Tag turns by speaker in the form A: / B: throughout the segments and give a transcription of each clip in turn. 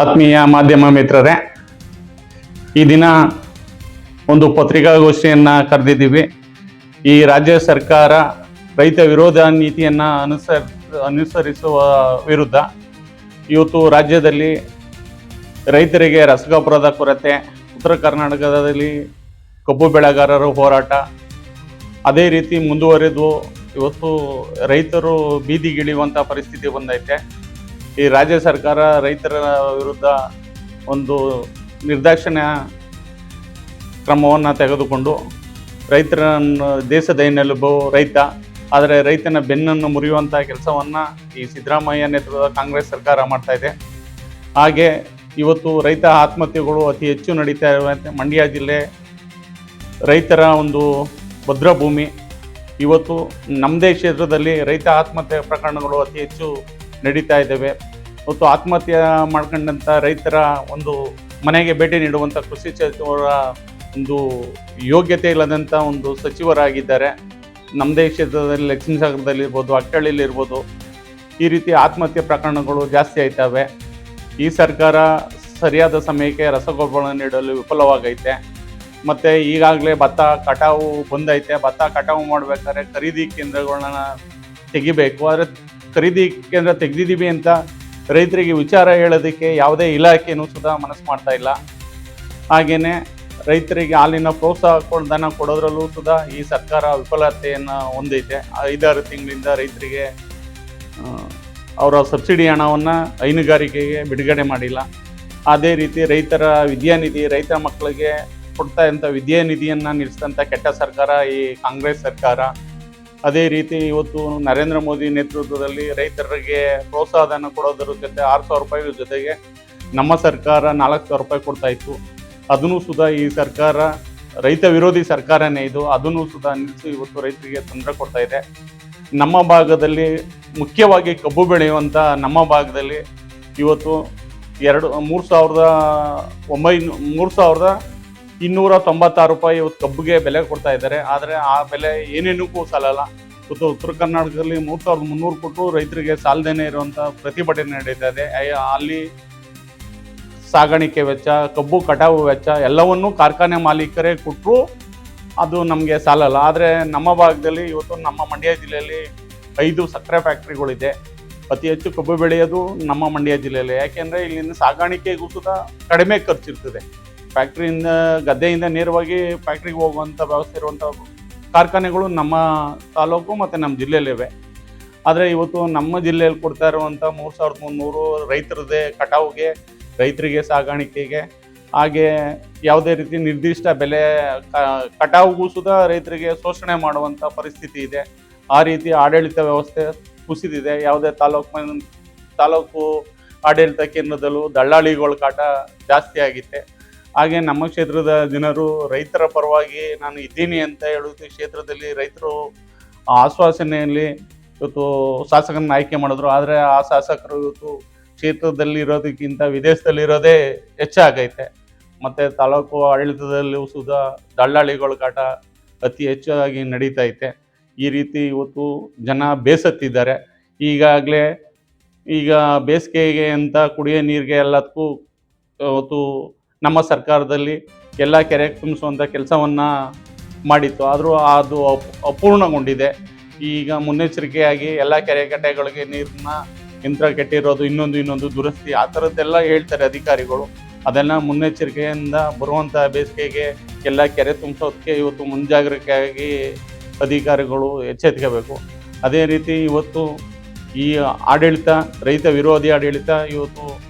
A: ಆತ್ಮೀಯ ಮಾಧ್ಯಮ ಮಿತ್ರರೇ, ಈ ದಿನ ಒಂದು ಪತ್ರಿಕಾಗೋಷ್ಠಿಯನ್ನು ಕರೆದಿದ್ದೀವಿ. ಈ ರಾಜ್ಯ ಸರ್ಕಾರ ರೈತ ವಿರೋಧ ನೀತಿಯನ್ನು ಅನುಸರ್, ಅನುಸರಿಸುವ ವಿರುದ್ಧ ಇವತ್ತು ರಾಜ್ಯದಲ್ಲಿ ರೈತರಿಗೆ ರಸಗೊಬ್ಬರದ ಕೊರತೆ, ಉತ್ತರ ಕರ್ನಾಟಕದಲ್ಲಿ ಕಬ್ಬು ಬೆಳೆಗಾರರು ಹೋರಾಟ, ಅದೇ ರೀತಿ ಮುಂದುವರೆದು ಇವತ್ತು ರೈತರು ಬೀದಿಗಿಳಿಯುವಂಥ ಪರಿಸ್ಥಿತಿ ಬಂದೈತೆ. ಈ ರಾಜ್ಯ ಸರ್ಕಾರ ರೈತರ ವಿರುದ್ಧ ಒಂದು ನಿರ್ದಾಕ್ಷಿಣ್ಯ ಕ್ರಮವನ್ನು ತೆಗೆದುಕೊಂಡು ರೈತರನ್ನು ದೇಶದ ಎನ್ನೆಲುಬು ರೈತ, ಆದರೆ ರೈತನ ಬೆನ್ನನ್ನು ಮುರಿಯುವಂಥ ಕೆಲಸವನ್ನು ಈ ಸಿದ್ದರಾಮಯ್ಯ ನೇತೃತ್ವದ ಕಾಂಗ್ರೆಸ್ ಸರ್ಕಾರ ಮಾಡ್ತಾ ಇದೆ. ಹಾಗೆ ಇವತ್ತು ರೈತ ಆತ್ಮಹತ್ಯೆಗಳು ಅತಿ ಹೆಚ್ಚು ನಡೀತಾ ಇರುವಂತೆ ಮಂಡ್ಯ ಜಿಲ್ಲೆ ರೈತರ ಒಂದು ಭದ್ರಭೂಮಿ. ಇವತ್ತು ನಮ್ಮದೇ ಕ್ಷೇತ್ರದಲ್ಲಿ ರೈತ ಆತ್ಮಹತ್ಯೆ ಪ್ರಕರಣಗಳು ಅತಿ ಹೆಚ್ಚು ನಡೀತಾ ಇದ್ದಾವೆ. ಮತ್ತು ಆತ್ಮಹತ್ಯೆ ಮಾಡ್ಕೊಂಡಂಥ ರೈತರ ಒಂದು ಮನೆಗೆ ಭೇಟಿ ನೀಡುವಂಥ ಕೃಷಿ ಸಚಿವರ ಒಂದು ಯೋಗ್ಯತೆ ಇಲ್ಲದಂಥ ಒಂದು ಸಚಿವರಾಗಿದ್ದಾರೆ. ನಮ್ಮದೇ ಕ್ಷೇತ್ರದಲ್ಲಿ ಲಕ್ಷ್ಮೀಸಾಗರದಲ್ಲಿರ್ಬೋದು ಅಟ್ಟಳ್ಳಿಲಿರ್ಬೋದು ಈ ರೀತಿ ಆತ್ಮಹತ್ಯೆ ಪ್ರಕರಣಗಳು ಜಾಸ್ತಿ ಆಯ್ತವೆ. ಈ ಸರ್ಕಾರ ಸರಿಯಾದ ಸಮಯಕ್ಕೆ ರಸಗೊಬ್ಬರ ನೀಡಲು ವಿಫಲವಾಗೈತೆ. ಮತ್ತು ಈಗಾಗಲೇ ಭತ್ತ ಕಟಾವು ಬಂದೈತೆ. ಭತ್ತ ಕಟಾವು ಮಾಡಬೇಕಾದ್ರೆ ಖರೀದಿ ಕೇಂದ್ರಗಳನ್ನ ತೆಗಿಬೇಕು. ಆದರೆ ಖರೀದಿ ಕೇಂದ್ರ ತೆಗೆದಿದ್ದೀವಿ ಅಂತ ರೈತರಿಗೆ ವಿಚಾರ ಹೇಳೋದಕ್ಕೆ ಯಾವುದೇ ಇಲಾಖೆಯೂ ಸುಧಾ ಮನಸ್ಸು ಮಾಡ್ತಾ ಇಲ್ಲ. ಹಾಗೆಯೇ ರೈತರಿಗೆ ಹಾಲಿನ ಪ್ರೋತ್ಸಾಹ ಧನ ಕೊಡೋದ್ರಲ್ಲೂ ಸುಧಾ ಈ ಸರ್ಕಾರ ವಿಫಲತೆಯನ್ನು ಹೊಂದೈತೆ. ಐದಾರು ತಿಂಗಳಿಂದ ರೈತರಿಗೆ ಅವರ ಸಬ್ಸಿಡಿ ಹಣವನ್ನು ಹೈನುಗಾರಿಕೆಗೆ ಬಿಡುಗಡೆ ಮಾಡಿಲ್ಲ. ಅದೇ ರೀತಿ ರೈತರ ವಿದ್ಯಾನಿಧಿ, ರೈತ ಮಕ್ಕಳಿಗೆ ಕೊಡ್ತಾ ಇದ್ದಂಥ ವಿದ್ಯಾನಿಧಿಯನ್ನು ನಿಲ್ಲಿಸಿದಂಥ ಕೆಟ್ಟ ಸರ್ಕಾರ ಈ ಕಾಂಗ್ರೆಸ್ ಸರ್ಕಾರ. ಅದೇ ರೀತಿ ಇವತ್ತು ನರೇಂದ್ರ ಮೋದಿ ನೇತೃತ್ವದಲ್ಲಿ ರೈತರಿಗೆ ಪ್ರೋತ್ಸಾಹನ ಕೊಡೋದ್ರ ಜೊತೆ ಆರು ಸಾವಿರ ರೂಪಾಯಿ ಜೊತೆಗೆ ನಮ್ಮ ಸರ್ಕಾರ ನಾಲ್ಕು ಸಾವಿರ ರೂಪಾಯಿ ಕೊಡ್ತಾ ಇತ್ತು. ಅದನ್ನು ಸುಧಾ ಈ ಸರ್ಕಾರ, ರೈತ ವಿರೋಧಿ ಸರ್ಕಾರನೇ ಇದು. ಅದನ್ನು ಸುದಾ ನಿಲ್ಲಿಸಿ ಇವತ್ತು ರೈತರಿಗೆ ತೊಂದರೆ ಕೊಡ್ತಾ ಇದೆ. ನಮ್ಮ ಭಾಗದಲ್ಲಿ ಮುಖ್ಯವಾಗಿ ಕಬ್ಬು ಬೆಳೆಯುವಂಥ ನಮ್ಮ ಭಾಗದಲ್ಲಿ ಇವತ್ತು ಎರಡು, ಮೂರು ಸಾವಿರದ ಒಂಬೈನೂ, ಮೂರು ಸಾವಿರದ ಇನ್ನೂರ ತೊಂಬತ್ತಾರು ರೂಪಾಯಿ ಇವತ್ತು ಕಬ್ಬಿಗೆ ಬೆಲೆ ಕೊಡ್ತಾ ಇದ್ದಾರೆ. ಆದರೆ ಆ ಬೆಲೆ ಏನೇನಕ್ಕೂ ಸಾಲಲ್ಲ. ಇವತ್ತು ಉತ್ತರ ಕರ್ನಾಟಕದಲ್ಲಿ ಮೂರು ಸಾವಿರದ ಮುನ್ನೂರು ಕೊಟ್ಟು ರೈತರಿಗೆ ಸಾಲದೇನೆ ಇರುವಂಥ ಪ್ರತಿಭಟನೆ ನಡೀತಾ ಇದೆ. ಅಲ್ಲಿ ಸಾಗಾಣಿಕೆ ವೆಚ್ಚ, ಕಬ್ಬು ಕಟಾವು ವೆಚ್ಚ ಎಲ್ಲವನ್ನೂ ಕಾರ್ಖಾನೆ ಮಾಲೀಕರೇ ಕೊಟ್ಟರು ಅದು ನಮಗೆ ಸಾಲಲ್ಲ. ಆದರೆ ನಮ್ಮ ಭಾಗದಲ್ಲಿ ಇವತ್ತು ನಮ್ಮ ಮಂಡ್ಯ ಜಿಲ್ಲೆಯಲ್ಲಿ ಐದು ಸಕ್ಕರೆ ಫ್ಯಾಕ್ಟ್ರಿಗಳಿದೆ. ಅತಿ ಹೆಚ್ಚು ಕಬ್ಬು ಬೆಳೆಯೋದು ನಮ್ಮ ಮಂಡ್ಯ ಜಿಲ್ಲೆಯಲ್ಲಿ. ಯಾಕೆಂದರೆ ಇಲ್ಲಿನ ಸಾಗಾಣಿಕೆಗೂ ಸುತ ಕಡಿಮೆ ಖರ್ಚಿರ್ತದೆ. ಫ್ಯಾಕ್ಟ್ರಿಯಿಂದ ಗದ್ದೆಯಿಂದ ನೇರವಾಗಿ ಫ್ಯಾಕ್ಟ್ರಿಗೆ ಹೋಗುವಂಥ ವ್ಯವಸ್ಥೆ ಇರುವಂಥ ಕಾರ್ಖಾನೆಗಳು ನಮ್ಮ ತಾಲೂಕು ಮತ್ತು ನಮ್ಮ ಜಿಲ್ಲೆಯಲ್ಲಿವೆ. ಆದರೆ ಇವತ್ತು ನಮ್ಮ ಜಿಲ್ಲೆಯಲ್ಲಿ ಕೊಡ್ತಾ ಇರುವಂಥ ಮೂರು ಸಾವಿರದ ಮುನ್ನೂರು ರೈತರದೇ ಕಟಾವುಗೆ, ರೈತರಿಗೆ ಸಾಗಾಣಿಕೆಗೆ, ಹಾಗೆ ಯಾವುದೇ ರೀತಿ ನಿರ್ದಿಷ್ಟ ಬೆಲೆ ಕ- ಕಟಾವುಗೂ ಸುಧಾ ರೈತರಿಗೆ ಶೋಷಣೆ ಮಾಡುವಂಥ ಪರಿಸ್ಥಿತಿ ಇದೆ. ಆ ರೀತಿ ಆಡಳಿತ ವ್ಯವಸ್ಥೆ ಕುಸಿದಿದೆ. ಯಾವುದೇ ತಾಲೂಕು ತಾಲೂಕು ಆಡಳಿತ ಕೇಂದ್ರದಲ್ಲೂ ದಳ್ಳಾಳಿಗಳ ಕಾಟ ಜಾಸ್ತಿ ಆಗಿತ್ತೆ. ಹಾಗೆ ನಮ್ಮ ಕ್ಷೇತ್ರದ ಜನರು ರೈತರ ಪರವಾಗಿ ನಾನು ಇದ್ದೀನಿ ಅಂತ ಹೇಳೋದು ಕ್ಷೇತ್ರದಲ್ಲಿ ರೈತರು ಆಶ್ವಾಸನೆಯಲ್ಲಿ ಇವತ್ತು ಶಾಸಕರನ್ನ ಆಯ್ಕೆ ಮಾಡಿದ್ರು. ಆದರೆ ಆ ಶಾಸಕರು ಇವತ್ತು ಕ್ಷೇತ್ರದಲ್ಲಿ ಇರೋದಕ್ಕಿಂತ ವಿದೇಶದಲ್ಲಿ ಇರೋದೇ ಹೆಚ್ಚಾಗೈತೆ ಮತ್ತು ತಾಲೂಕು ಆಡಳಿತದಲ್ಲೂ ಸುಧಾ ದಳ್ಳಾಳಿಗಳ ಕಾಟ ಅತಿ ಹೆಚ್ಚಾಗಿ ನಡೀತಾ ಐತೆ. ಈ ರೀತಿ ಇವತ್ತು ಜನ ಬೇಸತ್ತಿದ್ದಾರೆ. ಈಗಾಗಲೇ ಈಗ ಬೇಸಿಗೆಗೆ ಅಂತ ಕುಡಿಯೋ ನೀರಿಗೆ ಎಲ್ಲದಕ್ಕೂ ಇವತ್ತು ನಮ್ಮ ಸರ್ಕಾರದಲ್ಲಿ ಎಲ್ಲ ಕೆರೆ ತುಂಬಿಸುವಂಥ ಕೆಲಸವನ್ನು ಮಾಡಿತ್ತು. ಆದರೂ ಅದು ಅಪ್- ಅಪೂರ್ಣಗೊಂಡಿದೆ. ಈಗ ಮುನ್ನೆಚ್ಚರಿಕೆಯಾಗಿ ಎಲ್ಲ ಕೆರೆ ಕಟ್ಟೆಗಳಿಗೆ ನೀರನ್ನ ಯಂತ್ರ ಕೆಟ್ಟಿರೋದು, ಇನ್ನೊಂದು ಇನ್ನೊಂದು ದುರಸ್ತಿ, ಆ ಥರದ್ದೆಲ್ಲ ಹೇಳ್ತಾರೆ ಅಧಿಕಾರಿಗಳು. ಅದೆಲ್ಲ ಮುನ್ನೆಚ್ಚರಿಕೆಯಿಂದ ಬರುವಂಥ ಬೇಸಿಗೆಗೆ ಎಲ್ಲ ಕೆರೆ ತುಂಬಿಸೋದಕ್ಕೆ ಇವತ್ತು ಮುಂಜಾಗ್ರತೆಯಾಗಿ ಅಧಿಕಾರಿಗಳು ಎಚ್ಚೆತ್ಕೋಬೇಕು. ಅದೇ ರೀತಿ ಇವತ್ತು ಈ ಆಡಳಿತ, ರೈತ ವಿರೋಧಿ ಆಡಳಿತ ಇವತ್ತು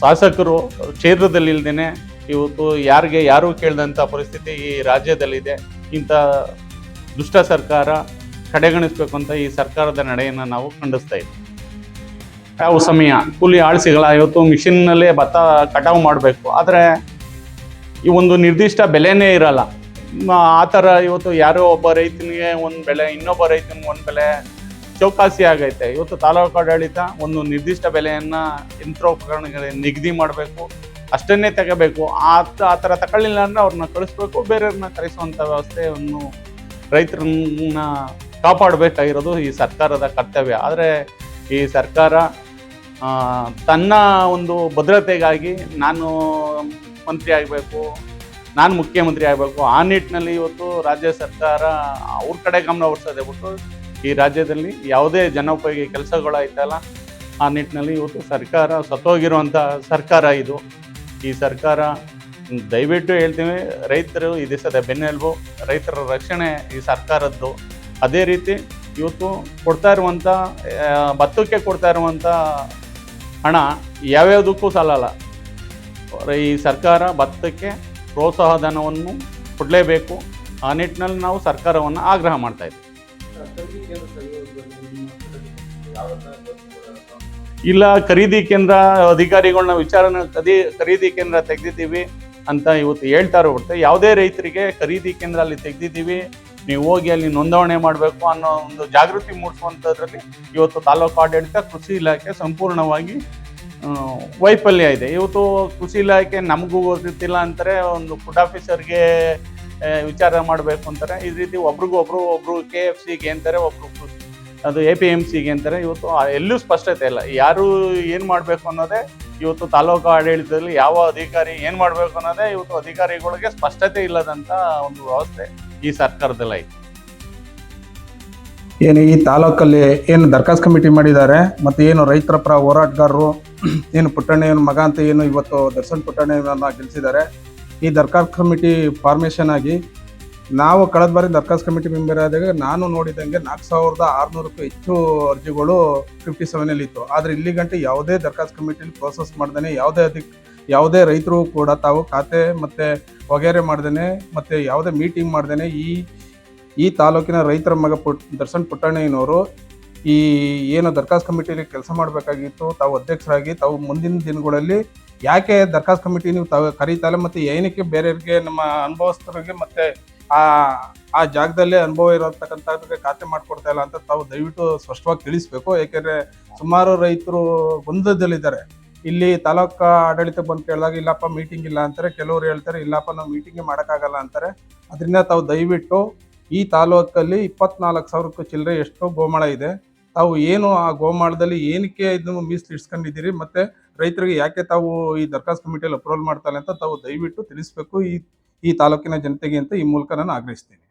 A: ಶಾಸಕರು ಕ್ಷೇತ್ರದಲ್ಲಿ ಇಲ್ದೇನೆ ಇವತ್ತು ಯಾರಿಗೆ ಯಾರೂ ಕೇಳಿದಂಥ ಪರಿಸ್ಥಿತಿ ಈ ರಾಜ್ಯದಲ್ಲಿದೆ, ಇಂಥ ದುಷ್ಟ ಸರ್ಕಾರ ಕಡೆಗಣಿಸ್ಬೇಕು ಅಂತ ಈ ಸರ್ಕಾರದ ನಡೆಯನ್ನು ನಾವು ಖಂಡಿಸ್ತಾ ಇದ್ದೀವಿ ಯಾವ ಸಮಯ ಕೂಲಿ ಆಳು ಸಿಗಲ್ಲ ಇವತ್ತು ಮಿಷಿನ್ನಲ್ಲೇ ಭತ್ತ ಕಟಾವು ಮಾಡಬೇಕು, ಆದರೆ ಈ ಒಂದು ನಿರ್ದಿಷ್ಟ ಬೆಲೆನೇ ಇರಲ್ಲ. ಆ ಥರ ಇವತ್ತು ಯಾರೋ ಒಬ್ಬ ರೈತನಿಗೆ ಒಂದು ಬೆಲೆ, ಇನ್ನೊಬ್ಬ ರೈತನಿಗೆ ಒಂದು ಬೆಲೆ ಚೌಕಾಸಿ ಆಗೈತೆ. ಇವತ್ತು ತಾಲೂಕು ಆಡಳಿತ ಒಂದು ನಿರ್ದಿಷ್ಟ ಬೆಲೆಯನ್ನು ಯಂತ್ರೋಪಕರಣಗಳಿಗೆ ನಿಗದಿ ಮಾಡಬೇಕು, ಅಷ್ಟನ್ನೇ ತಗೋಬೇಕು. ಆ ಆ ಥರ ತಗೊಳ್ಳಿಲ್ಲ ಅಂದರೆ ಅವ್ರನ್ನ ಕಳಿಸ್ಬೇಕು, ಬೇರೆಯವ್ರನ್ನ ಕರೆಸುವಂಥ ವ್ಯವಸ್ಥೆಯನ್ನು ರೈತರನ್ನ ಕಾಪಾಡಬೇಕಾಗಿರೋದು ಈ ಸರ್ಕಾರದ ಕರ್ತವ್ಯ. ಆದರೆ ಈ ಸರ್ಕಾರ ತನ್ನ ಒಂದು ಭದ್ರತೆಗಾಗಿ ನಾನು ಮಂತ್ರಿ ಆಗಬೇಕು, ನಾನು ಮುಖ್ಯಮಂತ್ರಿ ಆಗಬೇಕು, ಆ ನಿಟ್ಟಿನಲ್ಲಿ ಇವತ್ತು ರಾಜ್ಯ ಸರ್ಕಾರ ಅವ್ರ ಕಡೆ ಗಮನ ಹರಿಸೋದೇ ಬಿಟ್ಟು ಈ ರಾಜ್ಯದಲ್ಲಿ ಯಾವುದೇ ಜನೋಪಯೋಗಿ ಕೆಲಸಗಳಾಯ್ತಲ್ಲ, ಆ ನಿಟ್ಟಿನಲ್ಲಿ ಇವತ್ತು ಸರ್ಕಾರ ಸತ್ತೋಗಿರುವಂಥ ಸರ್ಕಾರ ಇದು. ಈ ಸರ್ಕಾರ, ದಯವಿಟ್ಟು ಹೇಳ್ತೀವಿ ರೈತರು ಈ ದೇಶದ ಬೆನ್ನೆಲುಬು, ರೈತರ ರಕ್ಷಣೆ ಈ ಸರ್ಕಾರದ್ದು. ಅದೇ ರೀತಿ ಇವತ್ತು ಕೊಡ್ತಾ ಇರುವಂಥ ಭತ್ತಕ್ಕೆ ಕೊಡ್ತಾ ಇರುವಂಥ ಹಣ ಯಾವ್ಯಾವುದಕ್ಕೂ ಸಾಲಲ್ಲ. ಈ ಸರ್ಕಾರ ಭತ್ತಕ್ಕೆ ಪ್ರೋತ್ಸಾಹ ಧನವನ್ನು ಕೊಡಲೇಬೇಕು. ಆ ನಿಟ್ಟಿನಲ್ಲಿ ನಾವು ಸರ್ಕಾರವನ್ನು ಆಗ್ರಹ ಮಾಡ್ತಾ ಇಲ್ಲ, ಖರೀದಿ ಕೇಂದ್ರ ಅಧಿಕಾರಿಗಳನ್ನ ವಿಚಾರಣೆ ಕದಿ, ಖರೀದಿ ಕೇಂದ್ರ ತೆಗೆದಿದ್ದೀವಿ ಅಂತ ಇವತ್ತು ಹೇಳ್ತಾರೆ ಹೊರತು ಯಾವುದೇ ರೈತರಿಗೆ ಖರೀದಿ ಕೇಂದ್ರ ಅಲ್ಲಿ ತೆಗೆದಿದ್ದೀವಿ, ನೀವು ಹೋಗಿ ಅಲ್ಲಿ ನೋಂದಣಿ ಮಾಡಬೇಕು ಅನ್ನೋ ಒಂದು ಜಾಗೃತಿ ಮೂಡಿಸುವಂಥದ್ರಲ್ಲಿ ಇವತ್ತು ತಾಲೂಕು ಆಡಳಿತ ಕೃಷಿ ಇಲಾಖೆ ಸಂಪೂರ್ಣವಾಗಿ ವೈಫಲ್ಯ ಇದೆ. ಇವತ್ತು ಕೃಷಿ ಇಲಾಖೆ ನಮಗೂ ಗೊತ್ತಿಲ್ಲ ಅಂತಾರೆ, ಒಂದು ಫುಡ್ ಆಫೀಸರ್ಗೆ ವಿಚಾರ ಮಾಡಬೇಕು ಅಂತಾರೆ. ಈ ರೀತಿ ಒಬ್ರಿಗೊಬ್ರು ಒಬ್ರು ಕೆ ಎಫ್ ಸಿಗೆ ಅಂತಾರೆ, ಒಬ್ರು ಅದು ಎ ಪಿ ಎಂ ಸಿಗೆ ಅಂತಾರೆ. ಇವತ್ತು ಎಲ್ಲೂ ಸ್ಪಷ್ಟತೆ ಇಲ್ಲ. ಯಾರು ಏನು ಮಾಡಬೇಕು ಅನ್ನೋದೇ ಇವತ್ತು ತಾಲೂಕು ಆಡಳಿತದಲ್ಲಿ ಯಾವ ಅಧಿಕಾರಿ ಏನು ಮಾಡಬೇಕು ಅನ್ನೋದೇ ಇವತ್ತು ಅಧಿಕಾರಿಗಳಿಗೆ ಸ್ಪಷ್ಟತೆ ಇಲ್ಲದಂಥ ಒಂದು ವ್ಯವಸ್ಥೆ ಈ ಸರ್ಕಾರದಲ್ಲಿ
B: ಏನು ಈ ತಾಲೂಕಲ್ಲಿ ಏನು ದರ್ಖಾಸ್ ಕಮಿಟಿ ಮಾಡಿದ್ದಾರೆ, ಮತ್ತು ಏನು ರೈತರ ಪರ ಹೋರಾಟಗಾರರು, ಏನು ಪುಟ್ಟಣ್ಣಯ್ಯನ ಮಗ ಅಂತ ಏನು ಇವತ್ತು ದರ್ಶನ್ ಪುಟ್ಟಣ್ಣ ಗೆಲ್ಲಿಸಿದ್ದಾರೆ ಈ ದರ್ಖಾಸ್ ಕಮಿಟಿ ಫಾರ್ಮೇಷನ್ ಆಗಿ ನಾವು ಕಳೆದ ಬಾರಿ ದರ್ಖಾಸ್ ಕಮಿಟಿ ಮೆಂಬರ್ ಆದಾಗ ನಾನು ನೋಡಿದಂಗೆ ನಾಲ್ಕು ಸಾವಿರದ ಆರುನೂರಕ್ಕೂ ಹೆಚ್ಚು ಅರ್ಜಿಗಳು ಫಿಫ್ಟಿ ಸೆವೆನಲ್ಲಿ ಇತ್ತು. ಆದರೆ ಇಲ್ಲಿ ಗಂಟೆ ಯಾವುದೇ ದರ್ಖಾಸ್ ಕಮಿಟಿಲಿ ಪ್ರೋಸೆಸ್ ಮಾಡ್ದೇ ಯಾವುದೇ ಅಧಿಕ್, ಯಾವುದೇ ರೈತರು ಕೂಡ ತಾವು ಖಾತೆ ಮತ್ತು ವಗೇರೆ ಮಾಡ್ದೇ ಮತ್ತು ಯಾವುದೇ ಮೀಟಿಂಗ್ ಮಾಡ್ದೇ ಈ ಈ ತಾಲೂಕಿನ ರೈತರ ಮಗ ಪುಟ್, ದರ್ಶನ್ ಪುಟ್ಟಣ್ಣಯ್ಯನವರು ಈ ಏನು ದರ್ಖಾಸ್ ಕಮಿಟಿಲಿ ಕೆಲಸ ಮಾಡಬೇಕಾಗಿತ್ತು, ತಾವು ಅಧ್ಯಕ್ಷರಾಗಿ, ತಾವು ಮುಂದಿನ ದಿನಗಳಲ್ಲಿ ಯಾಕೆ ದರ್ಖಾಸ್ ಕಮಿಟಿ ನೀವು ತಾವು ಕರೀತಲ್ಲ ಮತ್ತು ಏನಕ್ಕೆ ಬೇರೆಯವ್ರಿಗೆ ನಮ್ಮ ಅನುಭವಸ್ಥರಿಗೆ ಮತ್ತು ಆ ಆ ಜಾಗದಲ್ಲೇ ಅನುಭವ ಇರತಕ್ಕಂಥದ್ದಕ್ಕೆ ಖಾತೆ ಮಾಡಿಕೊಡ್ತಾ ಇಲ್ಲ ಅಂತ ತಾವು ದಯವಿಟ್ಟು ಸ್ಪಷ್ಟವಾಗಿ ತಿಳಿಸ್ಬೇಕು. ಏಕೆಂದರೆ ಸುಮಾರು ರೈತರು ಗೊಂದಲದಲ್ಲಿದ್ದಾರೆ. ಇಲ್ಲಿ ತಾಲೂಕು ಆಡಳಿತಕ್ಕೆ ಬಂದು ಕೇಳಿದಾಗ, ಇಲ್ಲಪ್ಪ ಮೀಟಿಂಗ್ ಇಲ್ಲ ಅಂತಾರೆ. ಕೆಲವರು ಹೇಳ್ತಾರೆ, ಇಲ್ಲಪ್ಪ ನಾವು ಮೀಟಿಂಗ್ ಮಾಡೋಕ್ಕಾಗಲ್ಲ ಅಂತಾರೆ. ಅದರಿಂದ ತಾವು ದಯವಿಟ್ಟು ಈ ತಾಲೂಕಲ್ಲಿ ಇಪ್ಪತ್ನಾಲ್ಕು ಸಾವಿರಕ್ಕೂ ಚಿಲ್ಲರೆ ಎಷ್ಟು ಗೋಮಾಳ ಇದೆ. ತಾವು ಏನು ಆ ಗೋಮಾಳದಲ್ಲಿ ಏನಕ್ಕೆ ಇದನ್ನು ಮೀಸಲು ಮತ್ತು ಮತ್ತೆ ರೈತರಿಗೆ ಯಾಕೆ ತಾವು ಈ ದರ್ಖಾಸ್ತು ಕಮಿಟಿಯಲ್ಲಿ ಅಪ್ರೂವಲ್ ಮಾಡ್ತಾರೆ ಅಂತ ತಾವು ದಯವಿಟ್ಟು ತಿಳಿಸ್ಬೇಕು ಈ ಈ ತಾಲೂಕಿನ ಜನತೆಗೆ ಅಂತ ಈ ಮೂಲಕ ನಾನು ಆಗ್ರಹಿಸ್ತೀನಿ.